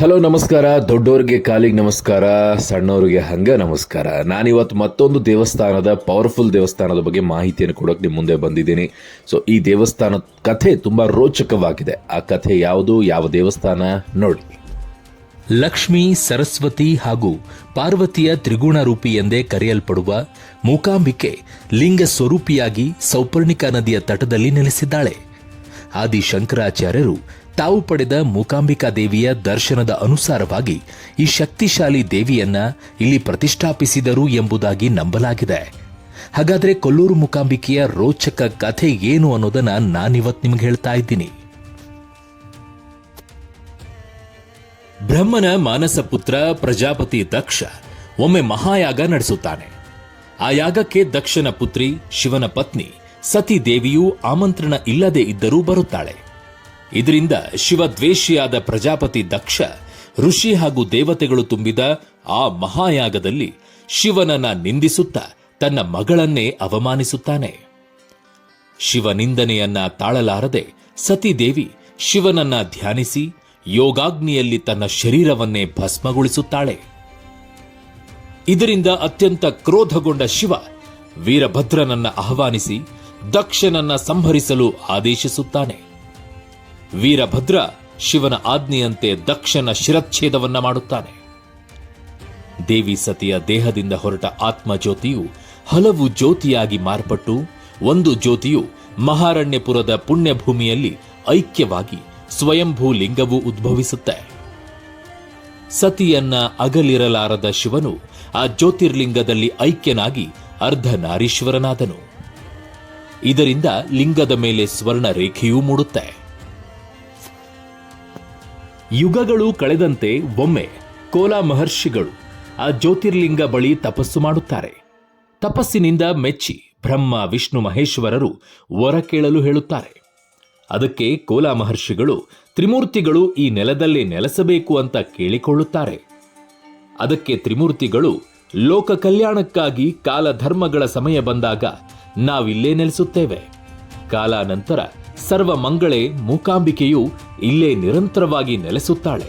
Hello ನಮಸ್ಕಾರ. ದೊಡ್ಡೋರಿಗೆ ಕಾಲಿಗೆ ನಮಸ್ಕಾರ ಸಣ್ಣವ್ರಿಗೆ ಹಂಗ ನಮಸ್ಕಾರ. ನಾನಿವತ್ತು ಮತ್ತೊಂದು ದೇವಸ್ಥಾನದ ಪವರ್ಫುಲ್ ದೇವಸ್ಥಾನದ ಬಗ್ಗೆ ಮಾಹಿತಿಯನ್ನು ಕೊಡೋಕೆ ನಿಮ್ಮ ಮುಂದೆ ಬಂದಿದ್ದೀನಿ. ಸೊ ಈ ದೇವಸ್ಥಾನದ ಕಥೆ ತುಂಬ ರೋಚಕವಾಗಿದೆ. ಆ ಕಥೆ ಯಾವುದು? ಯಾವ ದೇವಸ್ಥಾನ? ನೋಡಿ. ಲಕ್ಷ್ಮಿ, ಸರಸ್ವತಿ ಹಾಗೂ ಪಾರ್ವತಿಯ ತ್ರಿಗುಣ ರೂಪಿ ಎಂದೇ ಕರೆಯಲ್ಪಡುವ ಮೂಕಾಂಬಿಕೆ ಲಿಂಗ ಸ್ವರೂಪಿಯಾಗಿ ಸೌಪರ್ಣಿಕಾ ನದಿಯ ತಟದಲ್ಲಿ ನೆಲೆಸಿದ್ದಾಳೆ. ಆದಿ ಶಂಕರಾಚಾರ್ಯರು ತಾವು ಪಡೆದ ಮೂಕಾಂಬಿಕಾ ದೇವಿಯ ದರ್ಶನದ ಅನುಸಾರವಾಗಿ ಈ ಶಕ್ತಿಶಾಲಿ ದೇವಿಯನ್ನ ಇಲ್ಲಿ ಪ್ರತಿಷ್ಠಾಪಿಸಿದರು ಎಂಬುದಾಗಿ ನಂಬಲಾಗಿದೆ. ಹಾಗಾದ್ರೆ ಕೊಲ್ಲೂರು ಮೂಕಾಂಬಿಕೆಯ ರೋಚಕ ಕಥೆ ಏನು ಅನ್ನೋದನ್ನ ನಾನಿವತ್ತು ನಿಮ್ಗೆ ಹೇಳ್ತಾ ಇದ್ದೀನಿ. ಬ್ರಹ್ಮನ ಮಾನಸ ಪುತ್ರ ಪ್ರಜಾಪತಿ ದಕ್ಷ ಒಮ್ಮೆ ಮಹಾಯಾಗ ನಡೆಸುತ್ತಾನೆ. ಆ ಯಾಗಕ್ಕೆ ದಕ್ಷನ ಪುತ್ರಿ ಶಿವನ ಪತ್ನಿ ಸತಿ ದೇವಿಯು ಆಮಂತ್ರಣ ಇಲ್ಲದೆ ಇದ್ದರೂ ಬರುತ್ತಾಳೆ. ಇದರಿಂದ ಶಿವದ್ವೇಷಿಯಾದ ಪ್ರಜಾಪತಿ ದಕ್ಷ, ಋಷಿ ಹಾಗೂ ದೇವತೆಗಳು ತುಂಬಿದ ಆ ಮಹಾಯಾಗದಲ್ಲಿ ಶಿವನನ್ನ ನಿಂದಿಸುತ್ತಾ ತನ್ನ ಮಗಳನ್ನೇ ಅವಮಾನಿಸುತ್ತಾನೆ. ಶಿವನಿಂದನೆಯನ್ನ ತಾಳಲಾರದೆ ಸತಿದೇವಿ ಶಿವನನ್ನ ಧ್ಯಾನಿಸಿ ಯೋಗಾಗ್ನಿಯಲ್ಲಿ ತನ್ನ ಶರೀರವನ್ನೇ ಭಸ್ಮಗೊಳಿಸುತ್ತಾಳೆ. ಇದರಿಂದ ಅತ್ಯಂತ ಕ್ರೋಧಗೊಂಡ ಶಿವ ವೀರಭದ್ರನನ್ನ ಆಹ್ವಾನಿಸಿ ದಕ್ಷನನ್ನ ಸಂಹರಿಸಲು ಆದೇಶಿಸುತ್ತಾನೆ. ವೀರಭದ್ರ ಶಿವನ ಆಜ್ಞೆಯಂತೆ ದಕ್ಷನ ಶಿರಚ್ಛೇದವನ್ನ ಮಾಡುತ್ತಾನೆ. ದೇವಿ ಸತಿಯ ದೇಹದಿಂದ ಹೊರಟ ಆತ್ಮಜ್ಯೋತಿಯು ಹಲವು ಜ್ಯೋತಿಯಾಗಿ ಮಾರ್ಪಟ್ಟು, ಒಂದು ಜ್ಯೋತಿಯು ಮಹಾರಣ್ಯಪುರದ ಪುಣ್ಯಭೂಮಿಯಲ್ಲಿ ಐಕ್ಯವಾಗಿ ಸ್ವಯಂಭೂ ಲಿಂಗವು ಉದ್ಭವಿಸುತ್ತೆ. ಸತಿಯನ್ನ ಅಗಲಿರಲಾರದ ಶಿವನು ಆ ಜ್ಯೋತಿರ್ಲಿಂಗದಲ್ಲಿ ಐಕ್ಯನಾಗಿ ಅರ್ಧನಾರೀಶ್ವರನಾದನು. ಇದರಿಂದ ಲಿಂಗದ ಮೇಲೆ ಸ್ವರ್ಣ ರೇಖೆಯೂ ಮೂಡುತ್ತೆ. ಯುಗಗಳು ಕಳೆದಂತೆ ಒಮ್ಮೆ ಕೋಲಾ ಮಹರ್ಷಿಗಳು ಆ ಜ್ಯೋತಿರ್ಲಿಂಗ ಬಳಿ ತಪಸ್ಸು ಮಾಡುತ್ತಾರೆ. ತಪಸ್ಸಿನಿಂದ ಮೆಚ್ಚಿ ಬ್ರಹ್ಮ, ವಿಷ್ಣು, ಮಹೇಶ್ವರರು ವರ ಕೇಳಲು ಹೇಳುತ್ತಾರೆ. ಅದಕ್ಕೆ ಕೋಲಾ ಮಹರ್ಷಿಗಳು ತ್ರಿಮೂರ್ತಿಗಳು ಈ ನೆಲದಲ್ಲೇ ನೆಲೆಸಬೇಕು ಅಂತ ಕೇಳಿಕೊಳ್ಳುತ್ತಾರೆ. ಅದಕ್ಕೆ ತ್ರಿಮೂರ್ತಿಗಳು ಲೋಕ ಕಲ್ಯಾಣಕ್ಕಾಗಿ ಕಾಲ ಧರ್ಮಗಳ ಸಮಯ ಬಂದಾಗ ನಾವಿಲ್ಲೇ ನೆಲೆಸುತ್ತೇವೆ. ಕಾಲಾನಂತರ ಸರ್ವ ಮಂಗಳೇ ಮೂಕಾಂಬಿಕೆಯು ಇಲ್ಲೇ ನಿರಂತರವಾಗಿ ನೆಲೆಸುತ್ತಾಳೆ.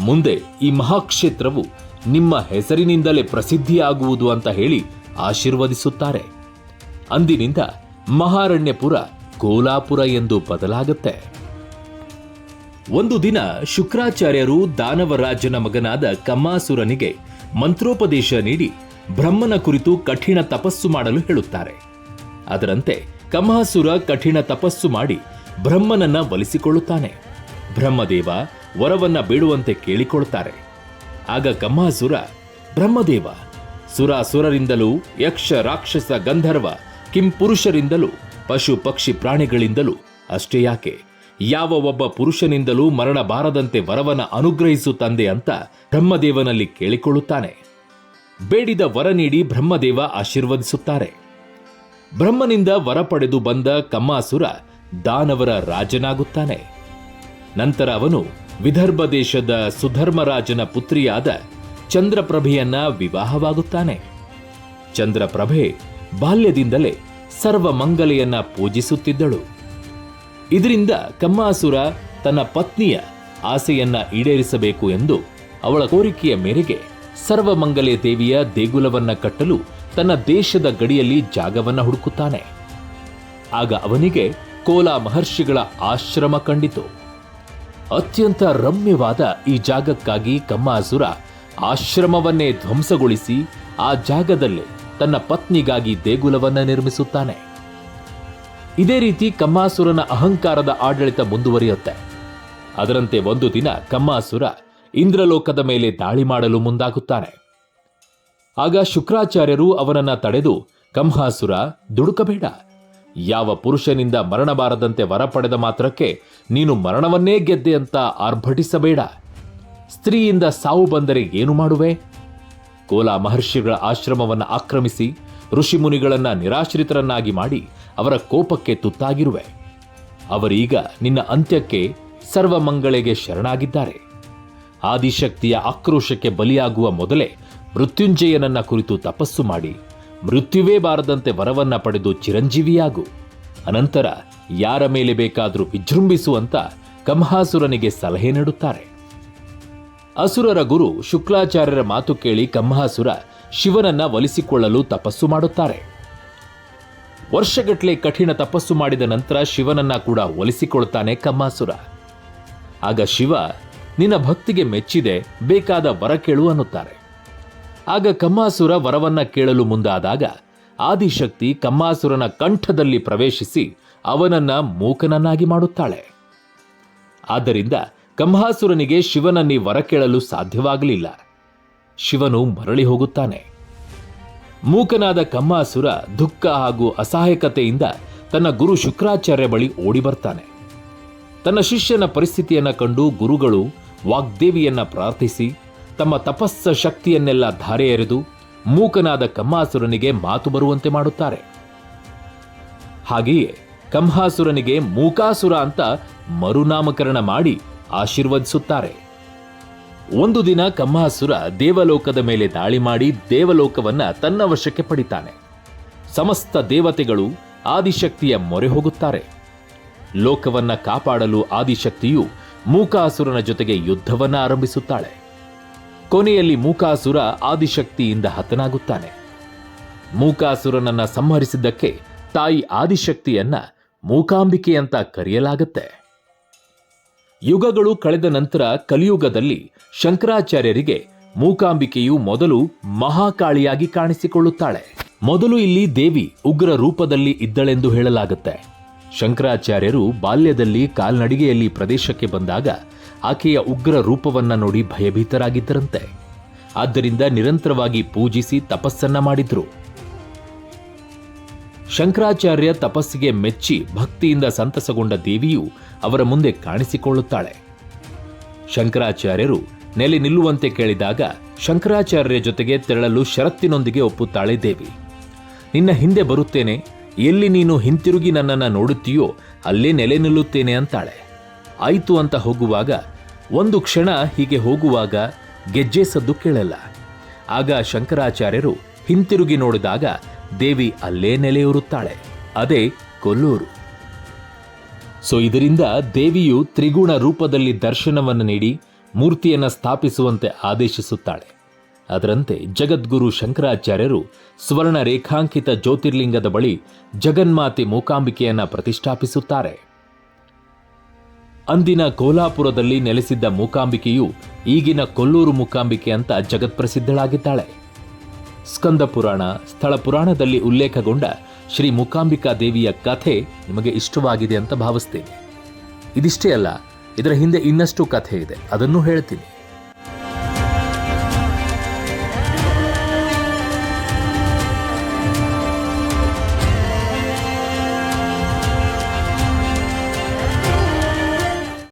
ಮುಂದೆ ಈ ಮಹಾಕ್ಷೇತ್ರವು ನಿಮ್ಮ ಹೆಸರಿನಿಂದಲೇ ಪ್ರಸಿದ್ಧಿಯಾಗುವುದು ಅಂತ ಹೇಳಿ ಆಶೀರ್ವದಿಸುತ್ತಾರೆ. ಅಂದಿನಿಂದ ಮಹಾರಣ್ಯಪುರ ಕೋಲಾಪುರ ಎಂದು ಬದಲಾಗುತ್ತೆ. ಒಂದು ದಿನ ಶುಕ್ರಾಚಾರ್ಯರು ದಾನವರಾಜನ ಮಗನಾದ ಕಮ್ಮಾಸುರನಿಗೆ ಮಂತ್ರೋಪದೇಶ ನೀಡಿ ಬ್ರಹ್ಮನ ಕುರಿತು ಕಠಿಣ ತಪಸ್ಸು ಮಾಡಲು ಹೇಳುತ್ತಾರೆ. ಅದರಂತೆ ಕಮಹಾಸುರ ಕಠಿಣ ತಪಸ್ಸು ಮಾಡಿ ಬ್ರಹ್ಮನನ್ನ ಒಲಿಸಿಕೊಳ್ಳುತ್ತಾನೆ. ಬ್ರಹ್ಮದೇವ ವರವನ್ನ ಬೇಡುವಂತೆ ಕೇಳಿಕೊಳ್ಳುತ್ತಾರೆ ಆಗ ಕಮಹಾಸುರ, ಬ್ರಹ್ಮದೇವ, ಸುರಾಸುರರಿಂದಲೂ ಯಕ್ಷ, ರಾಕ್ಷಸ, ಗಂಧರ್ವ, ಕಿಂಪುರುಷರಿಂದಲೂ ಪಶು, ಪಕ್ಷಿ, ಪ್ರಾಣಿಗಳಿಂದಲೂ ಅಷ್ಟೇ ಯಾಕೆ? ಯಾವ ಒಬ್ಬ ಪುರುಷನಿಂದಲೂ ಮರಣ ಬಾರದಂತೆ ವರವನ ಅನುಗ್ರಹಿಸು ತಂದೆ ಅಂತ ಬ್ರಹ್ಮದೇವನಲ್ಲಿ ಕೇಳಿಕೊಳ್ಳುತ್ತಾನೆ. ಬೇಡಿದ ವರ ನೀಡಿ ಬ್ರಹ್ಮದೇವ ಆಶೀರ್ವದಿಸುತ್ತಾರೆ. ಬ್ರಹ್ಮನಿಂದ ವರ ಪಡೆದು ಬಂದ ಕಮ್ಮಾಸುರ ದಾನವರ ರಾಜನಾಗುತ್ತಾನೆ. ನಂತರ ಅವನು ವಿದರ್ಭ ದೇಶದ ಸುಧರ್ಮರಾಜನ ಪುತ್ರಿಯಾದ ಚಂದ್ರಪ್ರಭೆಯನ್ನ ವಿವಾಹವಾಗುತ್ತಾನೆ. ಚಂದ್ರಪ್ರಭೆ ಬಾಲ್ಯದಿಂದಲೇ ಸರ್ವ ಮಂಗಲೆಯನ್ನ ಪೂಜಿಸುತ್ತಿದ್ದಳು. ಇದರಿಂದ ಕಮ್ಮಾಸುರ ತನ್ನ ಪತ್ನಿಯ ಆಸೆಯನ್ನ ಈಡೇರಿಸಬೇಕು ಎಂದು ಅವಳ ಕೋರಿಕೆಯ ಮೇರೆಗೆ ಸರ್ವಮಂಗಲೆ ದೇವಿಯ ದೇಗುಲವನ್ನ ಕಟ್ಟಲು ತನ್ನ ದೇಶದ ಗಡಿಯಲ್ಲಿ ಜಾಗವನ್ನ ಹುಡುಕುತ್ತಾನೆ. ಆಗ ಅವನಿಗೆ ಕೋಲಾ ಮಹರ್ಷಿಗಳ ಆಶ್ರಮ ಕಂಡಿತು. ಅತ್ಯಂತ ರಮ್ಯವಾದ ಈ ಜಾಗಕ್ಕಾಗಿ ಕಮ್ಮಾಸುರ ಆಶ್ರಮವನ್ನೇ ಧ್ವಂಸಗೊಳಿಸಿ ಆ ಜಾಗದಲ್ಲೇ ತನ್ನ ಪತ್ನಿಗಾಗಿ ದೇಗುಲವನ್ನ ನಿರ್ಮಿಸುತ್ತಾನೆ. ಇದೇ ರೀತಿ ಕಮ್ಮಾಸುರನ ಅಹಂಕಾರದ ಆಡಳಿತ ಮುಂದುವರಿಯುತ್ತೆ. ಅದರಂತೆ ಒಂದು ದಿನ ಕಮ್ಮಾಸುರ ಇಂದ್ರಲೋಕದ ಮೇಲೆ ದಾಳಿ ಮಾಡಲು ಮುಂದಾಗುತ್ತಾನೆ. ಆಗ ಶುಕ್ರಾಚಾರ್ಯರು ಅವನನ್ನ ತಡೆದು ಕಂಹಾಸುರ ದುಡುಕಬೇಡ. ಯಾವ ಪುರುಷನಿಂದ ಮರಣ ಬಾರದಂತೆ ವರ ಪಡೆದ ಮಾತ್ರಕ್ಕೆ ನೀನು ಮರಣವನ್ನೇ ಗೆದ್ದೆ ಅಂತ ಆರ್ಭಟಿಸಬೇಡ. ಸ್ತ್ರೀಯಿಂದ ಸಾವು ಬಂದರೆ ಏನು ಮಾಡುವೆ? ಕೋಲಾ ಮಹರ್ಷಿಗಳ ಆಶ್ರಮವನ್ನು ಆಕ್ರಮಿಸಿ ಋಷಿಮುನಿಗಳನ್ನ ನಿರಾಶ್ರಿತರನ್ನಾಗಿ ಮಾಡಿ ಅವರ ಕೋಪಕ್ಕೆ ತುತ್ತಾಗಿರುವೆ. ಅವರೀಗ ನಿನ್ನ ಅಂತ್ಯಕ್ಕೆ ಸರ್ವಮಂಗಳೆಗೆ ಶರಣಾಗಿದ್ದಾರೆ. ಆದಿಶಕ್ತಿಯ ಆಕ್ರೋಶಕ್ಕೆ ಬಲಿಯಾಗುವ ಮೊದಲೇ ಮೃತ್ಯುಂಜಯನನ್ನ ಕುರಿತು ತಪಸ್ಸು ಮಾಡಿ ಮೃತ್ಯುವೇ ಬಾರದಂತೆ ವರವನ್ನ ಪಡೆದು ಚಿರಂಜೀವಿಯಾಗು. ಅನಂತರ ಯಾರ ಮೇಲೆ ಬೇಕಾದರೂ ವಿಜೃಂಭಿಸುವಂತ ಕಂಹಾಸುರನಿಗೆ ಸಲಹೆ ನೀಡುತ್ತಾರೆ. ಅಸುರರ ಗುರು ಶುಕ್ಲಾಚಾರ್ಯರ ಮಾತು ಕೇಳಿ ಕಮ್ಮಾಸುರ ಶಿವನನ್ನ ಒಲಿಸಿಕೊಳ್ಳಲು ತಪಸ್ಸು ಮಾಡುತ್ತಾರೆ. ವರ್ಷಗಟ್ಟಲೆ ಕಠಿಣ ತಪಸ್ಸು ಮಾಡಿದ ನಂತರ ಶಿವನನ್ನ ಕೂಡ ಒಲಿಸಿಕೊಳ್ತಾನೆ ಕಮ್ಮಾಸುರ. ಆಗ ಶಿವ, ನಿನ್ನ ಭಕ್ತಿಗೆ ಮೆಚ್ಚಿದೆ, ಬೇಕಾದ ವರ ಕೇಳು ಅನ್ನುತ್ತಾರೆ. ಆಗ ಕಮ್ಮಾಸುರ ವರವನ್ನ ಕೇಳಲು ಮುಂದಾದಾಗ ಆದಿಶಕ್ತಿ ಕಮ್ಮಾಸುರನ ಕಂಠದಲ್ಲಿ ಪ್ರವೇಶಿಸಿ ಅವನನ್ನ ಮೂಕನನ್ನಾಗಿ ಮಾಡುತ್ತಾಳೆ. ಆದ್ದರಿಂದ ಕಂಹಾಸುರನಿಗೆ ಶಿವನನ್ನಿ ವರ ಕೇಳಲು ಸಾಧ್ಯವಾಗಲಿಲ್ಲ. ಶಿವನು ಮರಳಿ ಹೋಗುತ್ತಾನೆ. ಮೂಕನಾದ ಕಮ್ಮಾಸುರ ದುಃಖ ಹಾಗೂ ಅಸಹಾಯಕತೆಯಿಂದ ತನ್ನ ಗುರು ಶುಕ್ರಾಚಾರ್ಯ ಬಳಿ ಓಡಿ ಬರ್ತಾನೆ. ತನ್ನ ಶಿಷ್ಯನ ಪರಿಸ್ಥಿತಿಯನ್ನ ಕಂಡು ಗುರುಗಳು ವಾಗ್ದೇವಿಯನ್ನ ಪ್ರಾರ್ಥಿಸಿ, ತಮ್ಮ ತಪಸ್ಸ ಶಕ್ತಿಯನ್ನೆಲ್ಲ ಧಾರೆ ಎರೆದು ಮೂಕನಾದ ಕಮ್ಮಾಸುರನಿಗೆ ಮಾತು ಬರುವಂತೆ ಮಾಡುತ್ತಾರೆ. ಹಾಗೆಯೇ ಕಂಹಾಸುರನಿಗೆ ಮೂಕಾಸುರ ಅಂತ ಮರುನಾಮಕರಣ ಮಾಡಿ ಆಶೀರ್ವದಿಸುತ್ತಾರೆ. ಒಂದು ದಿನ ಕಮ್ಮಾಸುರ ದೇವಲೋಕದ ಮೇಲೆ ದಾಳಿ ಮಾಡಿ ದೇವಲೋಕವನ್ನ ತನ್ನ ವಶಕ್ಕೆ ಪಡಿತಾನೆ. ಸಮಸ್ತ ದೇವತೆಗಳು ಆದಿಶಕ್ತಿಯ ಮೊರೆ ಹೋಗುತ್ತಾರೆ. ಲೋಕವನ್ನ ಕಾಪಾಡಲು ಆದಿಶಕ್ತಿಯು ಮೂಕಾಸುರನ ಜೊತೆಗೆ ಯುದ್ಧವನ್ನ ಆರಂಭಿಸುತ್ತಾಳೆ. ಕೊನೆಯಲ್ಲಿ ಮೂಕಾಸುರ ಆದಿಶಕ್ತಿಯಿಂದ ಹತನಾಗುತ್ತಾನೆ. ಮೂಕಾಸುರನನ್ನ ಸಂಹರಿಸಿದ್ದಕ್ಕೆ ತಾಯಿ ಆದಿಶಕ್ತಿಯನ್ನ ಮೂಕಾಂಬಿಕೆ ಅಂತ ಕರೆಯಲಾಗುತ್ತೆ. ಯುಗಗಳು ಕಳೆದ ನಂತರ ಕಲಿಯುಗದಲ್ಲಿ ಶಂಕರಾಚಾರ್ಯರಿಗೆ ಮೂಕಾಂಬಿಕೆಯು ಮೊದಲು ಮಹಾಕಾಳಿಯಾಗಿ ಕಾಣಿಸಿಕೊಳ್ಳುತ್ತಾಳೆ. ಮೊದಲು ಇಲ್ಲಿ ದೇವಿ ಉಗ್ರ ರೂಪದಲ್ಲಿ ಇದ್ದಳೆಂದು ಹೇಳಲಾಗುತ್ತೆ. ಶಂಕರಾಚಾರ್ಯರು ಬಾಲ್ಯದಲ್ಲಿ ಕಾಲ್ನಡಿಗೆಯಲ್ಲಿ ಪ್ರದೇಶಕ್ಕೆ ಬಂದಾಗ ಆಕೆಯ ಉಗ್ರ ರೂಪವನ್ನ ನೋಡಿ ಭಯಭೀತರಾಗಿದ್ದರಂತೆ. ಆದ್ದರಿಂದ ನಿರಂತರವಾಗಿ ಪೂಜಿಸಿ ತಪಸ್ಸನ್ನ ಮಾಡಿದ್ರು. ಶಂಕರಾಚಾರ್ಯ ತಪಸ್ಸಿಗೆ ಮೆಚ್ಚಿ ಭಕ್ತಿಯಿಂದ ಸಂತಸಗೊಂಡ ದೇವಿಯು ಅವರ ಮುಂದೆ ಕಾಣಿಸಿಕೊಳ್ಳುತ್ತಾಳೆ. ಶಂಕರಾಚಾರ್ಯರು ನೆಲೆ ನಿಲ್ಲುವಂತೆ ಕೇಳಿದಾಗ ಶಂಕರಾಚಾರ್ಯ ಜೊತೆಗೆ ತೆರಳಲು ಷರತ್ತಿನೊಂದಿಗೆ ಒಪ್ಪುತ್ತಾಳೆ ದೇವಿ. ನಿನ್ನ ಹಿಂದೆ ಬರುತ್ತೇನೆ, ಎಲ್ಲಿ ನೀನು ಹಿಂತಿರುಗಿ ನನ್ನನ್ನು ನೋಡುತ್ತೀಯೋ ಅಲ್ಲೇ ನೆಲೆ ನಿಲ್ಲುತ್ತೇನೆ ಅಂತಾಳೆ. ಆಯಿತು ಅಂತ ಹೋಗುವಾಗ ಒಂದು ಕ್ಷಣ ಹೀಗೆ ಹೋಗುವಾಗ ಗೆಜ್ಜೆ ಸದ್ದು ಕೇಳಲ್ಲ. ಆಗ ಶಂಕರಾಚಾರ್ಯರು ಹಿಂತಿರುಗಿ ನೋಡಿದಾಗ ದೇವಿ ಅಲ್ಲೇ ನೆಲೆಯೂರುತ್ತಾಳೆ. ಅದೇ ಕೊಲ್ಲೂರು. ಸೊ ಇದರಿಂದ ದೇವಿಯು ತ್ರಿಗುಣ ರೂಪದಲ್ಲಿ ದರ್ಶನವನ್ನು ನೀಡಿ ಮೂರ್ತಿಯನ್ನು ಸ್ಥಾಪಿಸುವಂತೆ ಆದೇಶಿಸುತ್ತಾಳೆ. ಅದರಂತೆ ಜಗದ್ಗುರು ಶಂಕರಾಚಾರ್ಯರು ಸ್ವರ್ಣ ರೇಖಾಂಕಿತ ಜ್ಯೋತಿರ್ಲಿಂಗದ ಬಳಿ ಜಗನ್ಮಾತೆ ಮೂಕಾಂಬಿಕೆಯನ್ನು ಪ್ರತಿಷ್ಠಾಪಿಸುತ್ತಾರೆ. ಅಂದಿನ ಕೋಲಾಪುರದಲ್ಲಿ ನೆಲೆಸಿದ್ದ ಮೂಕಾಂಬಿಕೆಯು ಈಗಿನ ಕೊಲ್ಲೂರು ಮೂಕಾಂಬಿಕೆ ಅಂತ ಜಗತ್ಪ್ರಸಿದ್ಧಳಾಗಿದ್ದಾಳೆ. ಸ್ಕಂದ ಪುರಾಣ, ಸ್ಥಳ ಪುರಾಣದಲ್ಲಿ ಉಲ್ಲೇಖಗೊಂಡ ಶ್ರೀ ಮೂಕಾಂಬಿಕಾ ದೇವಿಯ ಕಥೆ ನಿಮಗೆ ಇಷ್ಟವಾಗಿದೆ ಅಂತ ಭಾವಿಸ್ತೇನೆ. ಇದಿಷ್ಟೇ ಅಲ್ಲ, ಇದರ ಹಿಂದೆ ಇನ್ನಷ್ಟು ಕಥೆ ಇದೆ ಅದನ್ನು ಹೇಳ್ತೀನಿ.